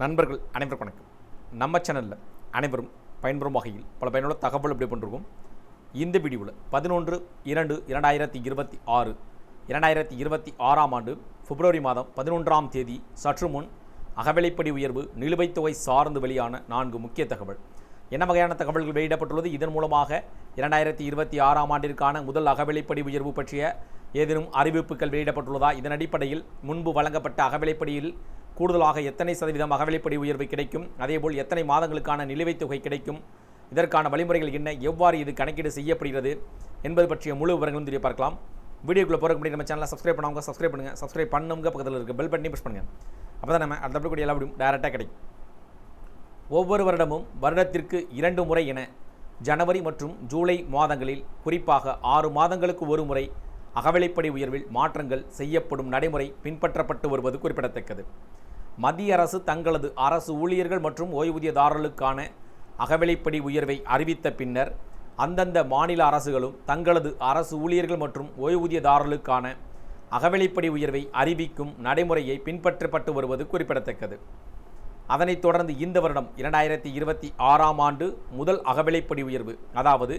நண்பர்கள் அனைவருக்கும் வணக்கம். நம்ம சேனலில் அனைவரும் பயன்பெறும் வகையில் பல பயனுள்ள தகவல் எப்படி பண்ணிருக்கோம். இந்த வீடியோவில் பதினொன்று இரண்டு இரண்டாயிரத்தி இருபத்தி ஆறு இரண்டாயிரத்தி இருபத்தி ஆறாம் ஆண்டு பிப்ரவரி மாதம் பதினொன்றாம் தேதி சற்று முன் அகவிலைப்படி உயர்வு நிலுவைத் தொகை சார்ந்து வெளியான நான்கு முக்கிய தகவல். என்ன வகையான தகவல்கள் வெளியிடப்பட்டுள்ளது? இதன் மூலமாக இரண்டாயிரத்தி இருபத்தி ஆறாம் ஆண்டிற்கான முதல் அகவிலைப்படி உயர்வு பற்றிய ஏதேனும் அறிவிப்புகள் வெளியிடப்பட்டுள்ளதா? இதன் அடிப்படையில் முன்பு வழங்கப்பட்ட அகவிலைப்படியில் கூடுதலாக எத்தனை சதவீதம் அகவிலைப்படி உயர்வு கிடைக்கும்? அதேபோல் எத்தனை மாதங்களுக்கான நிலுவைத் தொகை கிடைக்கும்? இதற்கான வழிமுறைகள் என்ன? எவ்வாறு இது கணக்கீடு செய்யப்படுகிறது? என்பது பற்றிய முழு விவரங்களும் தெரிய பார்க்கலாம். வீடியோக்குள்ளே போகிறக்கு முன்னாடி நம்ம சேனலை சப்ஸ்கிரைப் பண்ணவங்க சப்ஸ்கிரைப் பண்ணுங்கள் சப்ஸ்கிரைப் பண்ணுங்க. பக்கத்தில் இருக்க பெல் பட்டனையும் ப்ரெஸ் பண்ணுங்கள் அப்போ தான் நம்ம அடுத்த கூடிய எல்லா விடும் டேரெக்டாக கிடைக்கும். ஒவ்வொரு வருடமும் வருடத்திற்கு இரண்டு முறை என ஜனவரி மற்றும் ஜூலை மாதங்களில் குறிப்பாக ஆறு மாதங்களுக்கு ஒரு முறை அகவிலைப்படி உயர்வில் மாற்றங்கள் செய்யப்படும் நடைமுறை பின்பற்றப்பட்டு வருவது குறிப்பிடத்தக்கது. மத்திய அரசு தங்களது அரசு ஊழியர்கள் மற்றும் ஓய்வூதியதாரர்களுக்கான அகவிலைப்படி உயர்வை அறிவித்த பின்னர் அந்தந்த மாநில அரசுகளும் தங்களது அரசு ஊழியர்கள் மற்றும் ஓய்வூதியதாரர்களுக்கான அகவிலைப்படி உயர்வை அறிவிக்கும் நடைமுறையை பின்பற்றப்பட்டு வருவது குறிப்பிடத்தக்கது. அதனைத் தொடர்ந்து இந்த வருடம் இரண்டாயிரத்தி இருபத்தி ஆறாம் ஆண்டு முதல் அகவிலைப்படி உயர்வு அதாவது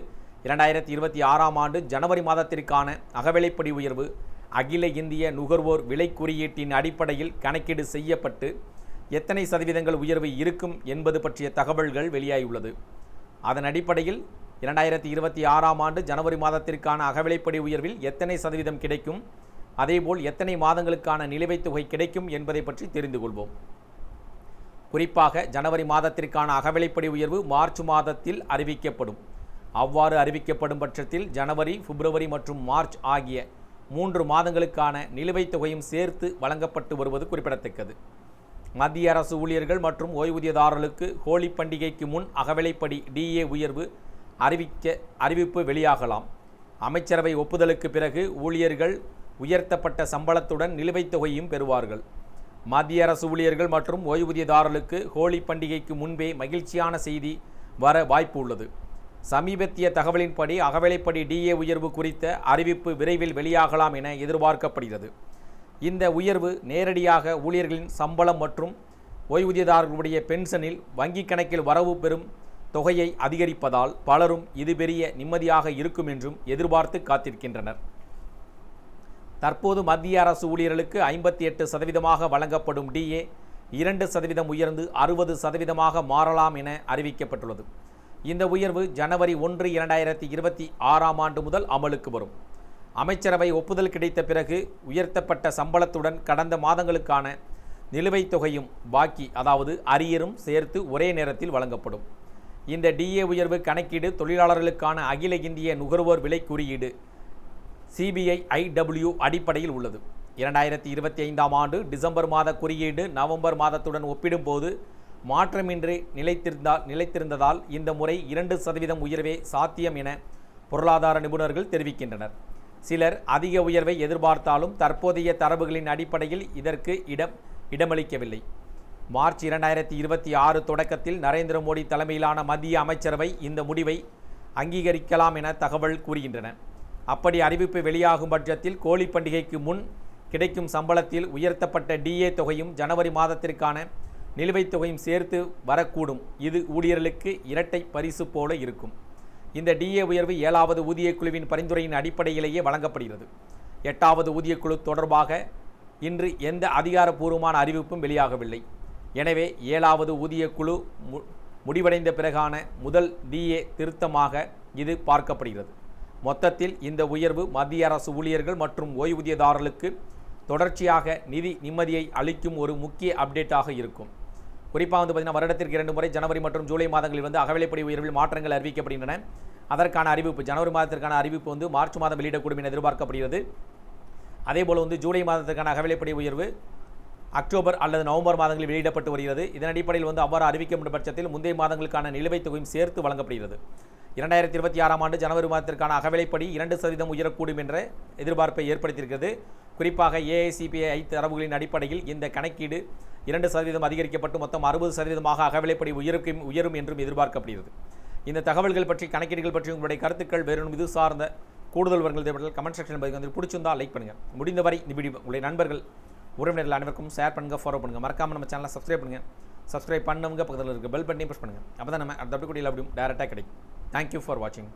இரண்டாயிரத்தி இருபத்தி ஆறாம் ஆண்டு ஜனவரி மாதத்திற்கான அகவிலைப்படி உயர்வு அகில இந்திய நுகர்வோர் விலை குறியீட்டின் அடிப்படையில் கணக்கீடு செய்யப்பட்டு எத்தனை சதவீதங்கள் உயர்வு இருக்கும் என்பது பற்றிய தகவல்கள் வெளியாகியுள்ளது. அதன் அடிப்படையில் இரண்டாயிரத்தி இருபத்தி ஆறாம் ஆண்டு ஜனவரி மாதத்திற்கான அகவிலைப்படி உயர்வில் எத்தனை சதவீதம் கிடைக்கும் அதேபோல் எத்தனை மாதங்களுக்கான நிலுவைத் தொகை கிடைக்கும் என்பதை பற்றி தெரிந்து கொள்வோம். குறிப்பாக ஜனவரி மாதத்திற்கான அகவிலைப்படி உயர்வு மார்ச் மாதத்தில் அறிவிக்கப்படும். அவ்வாறு அறிவிக்கப்படும் பட்சத்தில் ஜனவரி பிப்ரவரி மற்றும் மார்ச் ஆகிய மூன்று மாதங்களுக்கான நிலுவைத் தொகையும் சேர்த்து வழங்கப்பட்டு வருவது குறிப்பிடத்தக்கது. மத்திய அரசு ஊழியர்கள் மற்றும் ஓய்வூதியதாரர்களுக்கு ஹோலி பண்டிகைக்கு முன் அகவிலைப்படி டிஏ உயர்வு அறிவிக்க அறிவிப்பு வெளியாகலாம். அமைச்சரவை ஒப்புதலுக்கு பிறகு ஊழியர்கள் உயர்த்தப்பட்ட சம்பளத்துடன் நிலுவைத் தொகையும் பெறுவார்கள். மத்திய அரசு ஊழியர்கள் மற்றும் ஓய்வூதியதாரர்களுக்கு ஹோலி பண்டிகைக்கு முன்பே மகிழ்ச்சியான செய்தி வர வாய்ப்பு உள்ளது. சமீபத்திய தகவலின்படி அகவிலைப்படி டிஏ உயர்வு குறித்த அறிவிப்பு விரைவில் வெளியாகலாம் என எதிர்பார்க்கப்படுகிறது. இந்த உயர்வு நேரடியாக ஊழியர்களின் சம்பளம் மற்றும் ஓய்வூதியதாரர்களுடைய பென்ஷனில் வங்கிக் கணக்கில் வரவு பெறும் தொகையை அதிகரிப்பதால் பலரும் இது பெரிய நிம்மதியாக இருக்கும் என்றும் எதிர்பார்த்து காத்திருக்கின்றனர். தற்போது மத்திய அரசு ஊழியர்களுக்கு ஐம்பத்தி எட்டு சதவீதமாக வழங்கப்படும் டிஏ இரண்டு சதவீதம் உயர்ந்து அறுபது சதவீதமாக மாறலாம் என அறிவிக்கப்பட்டுள்ளது. இந்த உயர்வு ஜனவரி ஒன்று இரண்டாயிரத்தி இருபத்தி ஆறாம் ஆண்டு முதல் அமலுக்கு வரும். அமைச்சரவை ஒப்புதல் கிடைத்த பிறகு உயர்த்தப்பட்ட சம்பளத்துடன் கடந்த மாதங்களுக்கான நிலுவைத் தொகையும் பாக்கி அதாவது அரியரும் சேர்த்து ஒரே நேரத்தில் வழங்கப்படும். இந்த டிஏ உயர்வு கணக்கீடு தொழிலாளர்களுக்கான அகில இந்திய நுகர்வோர் விலை குறியீடு சிபிஐ ஐடபிள்யூ அடிப்படையில் உள்ளது. இரண்டாயிரத்தி இருபத்தி ஐந்தாம் ஆண்டு டிசம்பர் மாத குறியீடு நவம்பர் மாதத்துடன் ஒப்பிடும்போது மாற்றமின்றி நிலைத்திருந்தால் நிலைத்திருந்ததால் இந்த முறை இரண்டு சதவீதம் உயர்வே சாத்தியம் என பொருளாதார நிபுணர்கள் தெரிவிக்கின்றனர். சிலர் அதிக உயர்வை எதிர்பார்த்தாலும் தற்போதைய தரவுகளின் அடிப்படையில் இதற்கு இடம் இடமளிக்கவில்லை. மார்ச் இரண்டாயிரத்தி இருபத்தி ஆறு தொடக்கத்தில் நரேந்திர மோடி தலைமையிலான மத்திய அமைச்சரவை இந்த முடிவை அங்கீகரிக்கலாம் என தகவல் கூறுகின்றன. அப்படி அறிவிப்பு வெளியாகும் பட்சத்தில் கோழி பண்டிகைக்கு முன் கிடைக்கும் சம்பளத்தில் உயர்த்தப்பட்ட டிஏ தொகையும் ஜனவரி மாதத்திற்கான நிலுவைத் தொகையும் சேர்த்து வரக்கூடும். இது ஊழியர்களுக்கு இரட்டை பரிசு போல இருக்கும். இந்த டிஏ உயர்வு ஏழாவது ஊதியக் குழுவின் பரிந்துரையின் அடிப்படையிலேயே வழங்கப்படுகிறது. எட்டாவது ஊதியக்குழு தொடர்பாக இன்று எந்த அதிகாரப்பூர்வமான அறிவிப்பும் வெளியாகவில்லை. எனவே ஏழாவது ஊதியக்குழு மு முடிவடைந்த பிறகான முதல் டிஏ திருத்தமாக இது பார்க்கப்படுகிறது. மொத்தத்தில் இந்த உயர்வு மத்திய அரசு ஊழியர்கள் மற்றும் ஓய்வூதியதாரர்களுக்கு தொடர்ச்சியாக நிதி நிம்மதியை அளிக்கும் ஒரு முக்கிய அப்டேட்டாக இருக்கும். குறிப்பாக வந்து பார்த்திங்கன்னா வருடத்திற்கு இரண்டு முறை ஜனவரி மற்றும் ஜூலை மாதங்களில் வந்து அகவிலைப்படி உயர்வில் மாற்றங்கள் அறிவிக்கப்படுகின்றன. அதற்கான அறிவிப்பு ஜனவரி மாதத்திற்கான அறிவிப்பு வந்து மார்ச் மாதம் வெளியிடக்கூடும் என எதிர்பார்க்கப்படுகிறது. அதேபோல் வந்து ஜூலை மாதத்திற்கான அகவிலைப்படி உயர்வு அக்டோபர் அல்லது நவம்பர் மாதங்களில் வெளியிடப்பட்டு வருகிறது. இதன் அடிப்படையில் வந்து அவ்வாறு அறிவிக்கப்படும் பட்சத்தில் முந்தைய மாதங்களுக்கான நிலுவைத் தொகையும் சேர்த்து வழங்கப்படுகிறது. இரண்டாயிரத்தி இருபத்தி ஆறாம் ஆண்டு ஜனவரி மாதத்திற்கான அகவிலைப்படி இரண்டு சதவீதம் உயரக்கூடும் என்ற எதிர்பார்ப்பை ஏற்படுத்தியிருக்கிறது. குறிப்பாக ஏஐசிபிஐ தரவுகளின் அடிப்படையில் இந்த கணக்கீடு இரண்டு சதவீதம் அதிகரிக்கப்பட்டு மொத்தம் அறுபது சதவீதமாக அகவிலைப்படி உயரும் உயரும் என்றும் எதிர்பார்க்கப்படுகிறது. இந்த தகவல்கள் பற்றி கணக்கீடுகள் பற்றி உங்களுடைய கருத்துக்கள் வேறும் இது சார்ந்த கூடுதல் விவரங்கள் தேவைப்பட்டால் கமெண்ட் செக்ஷன் பதிவு வந்து பிடிச்சிருந்தா லைக் பண்ணுங்கள் முடிந்தவரை இந்த வீடியோ உங்களுடைய நண்பர்கள் உறவினர்கள் அனைவருக்கும் ஷேர் பண்ணுங்கள் ஃபாலோ பண்ணுங்கள் மறக்காமல் நம்ம சேனலை சப்ஸ்கிரைப் பண்ணுங்கள் சப்ஸ்கிரைப் பண்ணவங்க பக்கத்தில் இருக்க பெல் பட்டனையும் ப்ரெஸ் பண்ணுங்கள் அப்போ தான் நம்ம அடுத்த அப்படி அப்படியும் டேரெக்டாக கிடைக்கும். தேங்க்யூ ஃபார் வாட்சிங்